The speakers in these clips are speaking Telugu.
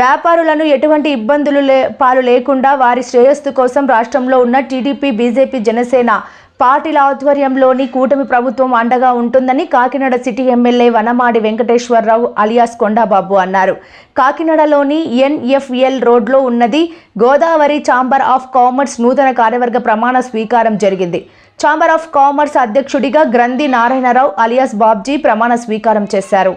వ్యాపారులను ఎటువంటి ఇబ్బందులు లే పాలు లేకుండా వారి శ్రేయస్సు కోసం రాష్ట్రంలో ఉన్న టీడీపీ బీజేపీ జనసేన పార్టీల ఆధ్వర్యంలోని కూటమి ప్రభుత్వం అండగా ఉంటుందని Kakinada city MLA Vanamadi Venkateswara Rao alias Kondababu అన్నారు. కాకినాడలోని ఎన్ఎఫ్ఎల్ రోడ్లో ఉన్నది గోదావరి ఛాంబర్ ఆఫ్ కామర్స్ నూతన కార్యవర్గ ప్రమాణ స్వీకారం జరిగింది. ఛాంబర్ ఆఫ్ కామర్స్ అధ్యక్షుడిగా గ్రంథి నారాయణరావు అలియాస్ బాబ్జీ ప్రమాణ స్వీకారం చేశారు.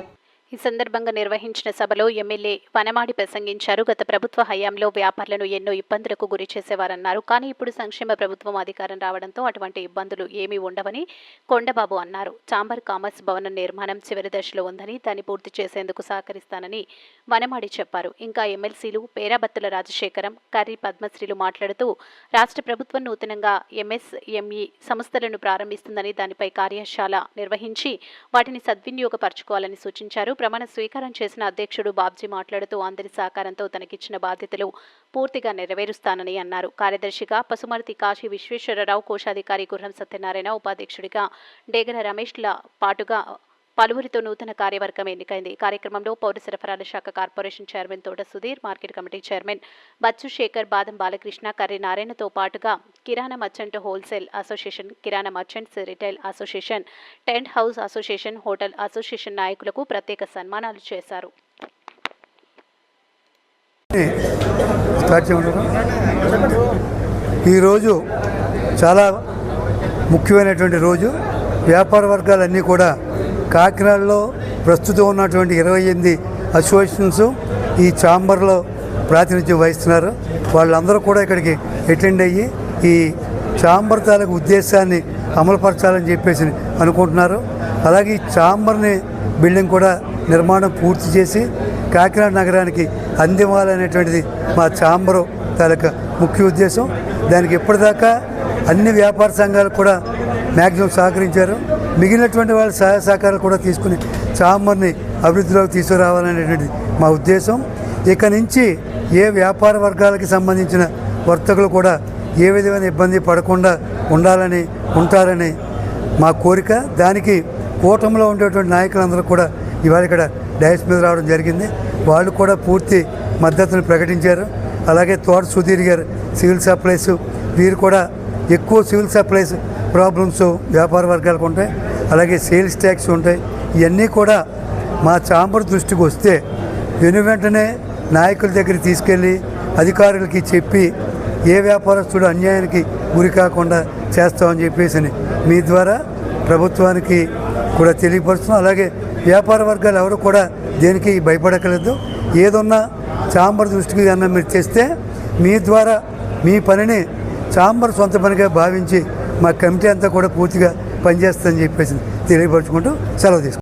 ఈ సందర్భంగా నిర్వహించిన సభలో ఎమ్మెల్యే వనమాడి ప్రసంగించారు. గత ప్రభుత్వ హయాంలో వ్యాపారులను ఎన్నో ఇబ్బందులకు గురి చేసేవారన్నారు. కానీ ఇప్పుడు సంక్షేమ ప్రభుత్వం అధికారం రావడంతో అటువంటి ఇబ్బందులు ఏమీ ఉండవని కొండబాబు అన్నారు. చాంబర్ కామర్స్ భవనం నిర్మాణం చివరి దశలో ఉందని దాన్ని పూర్తి చేసేందుకు సహకరిస్తానని వనమాడి చెప్పారు. ఇంకా ఎమ్మెల్సీలు పేరాబత్తుల రాజశేఖరం కర్రీ పద్మశ్రీలు మాట్లాడుతూ రాష్ట్ర ప్రభుత్వం నూతనంగా ఎంఎస్ఎంఈ సంస్థలను ప్రారంభిస్తుందని దానిపై కార్యశాల నిర్వహించి వాటిని సద్వినియోగపరచుకోవాలని సూచించారు. ప్రమాణ స్వీకారం చేసిన అధ్యక్షుడు బాబ్జీ మాట్లాడుతూ అందరి సహకారంతో తనకిచ్చిన బాధ్యతలు పూర్తిగా నెరవేరుస్తానని అన్నారు. కార్యదర్శిగా పసుమర్తి కాశీ విశ్వేశ్వరరావు కోశాధికారి గుర్రం సత్యనారాయణ ఉపాధ్యక్షుడిగా డేగల రమేష్ల పాటుగా పలువురితో నూతన కార్యవర్గం ఎన్నికైంది. కార్యక్రమంలో పౌర సరఫరాల శాఖ corporation chairman Thota Sudheer market committee chairman Bachchu Sekhar Badam Balakrishna Karri నారాయణతో పాటుగా కిరాణా మర్చెంట్ హోల్సేల్ అసోసియేషన్ కిరాణా merchants retail association tent house association hotel association నాయకులకు ప్రత్యేక సన్మానాలు చేశారు. ఈరోజు చాలా ముఖ్యమైనటువంటి రోజు. వ్యాపార వర్గాలన్నీ కూడా కాకినాడలో ప్రస్తుతం ఉన్నటువంటి ఇరవై ఎనిమిది అసోసియేషన్స్ ఈ ఛాంబర్లో ప్రాతినిధ్యం వహిస్తున్నారు. వాళ్ళందరూ కూడా ఇక్కడికి అటెండ్ అయ్యి ఈ ఛాంబర్ తాలూకు ఉద్దేశాన్ని అమలుపరచాలని చెప్పేసి అనుకుంటున్నారు. అలాగే ఈ ఛాంబర్ని బిల్డింగ్ కూడా నిర్మాణం పూర్తి చేసి కాకినాడ నగరానికి అందివ్వాలనేటువంటిది మా ఛాంబరు తాలూకా ముఖ్య ఉద్దేశం. దానికి ఇప్పటిదాకా అన్ని వ్యాపార సంఘాలు కూడా మ్యాక్సిమం సహకరించారు. మిగిలినటువంటి వాళ్ళ సహాయ సహకారాలు కూడా తీసుకుని చామర్ని అభివృద్ధిలోకి తీసుకురావాలనేటువంటిది మా ఉద్దేశం. ఇక నుంచి ఏ వ్యాపార వర్గాలకి సంబంధించిన వర్తకులు కూడా ఏ విధమైన ఇబ్బంది పడకుండా ఉండాలని ఉంటారని మా కోరిక. దానికి కూటమిలో ఉండేటువంటి నాయకులందరూ కూడా ఇవాళ ఇక్కడ డైస్ మీద రావడం జరిగింది. వాళ్ళు కూడా పూర్తి మద్దతును ప్రకటించారు. అలాగే తోట సుధీర్ గారు సివిల్ సప్లైస్ వీరు కూడా ఎక్కువ సివిల్ సప్లైస్ ప్రాబ్లమ్స్ వ్యాపార వర్గాలకు ఉంటాయి అలాగే సేల్స్ ట్యాక్స్ ఉంటాయి ఇవన్నీ కూడా మా చాంబర్ దృష్టికి వస్తే వెను వెంటనే నాయకుల దగ్గర తీసుకెళ్ళి అధికారులకి చెప్పి ఏ వ్యాపారస్తుడు అన్యాయానికి గురి కాకుండా చేస్తామని చెప్పేసి మీ ద్వారా ప్రభుత్వానికి కూడా తెలియపరుస్తున్నాం. అలాగే వ్యాపార వర్గాలు ఎవరు కూడా దేనికి భయపడకలేదు. ఏదున్నా చాంబర్ దృష్టికి అన్న మీరు చేస్తే మీ ద్వారా మీ పనిని చాంబర్ సొంత పనిగా భావించి మా కమిటీ అంతా కూడా పూర్తిగా పనిచేస్తుందని చెప్పేసి తెలియపరుచుకుంటూ సెలవు తీసుకుంటాం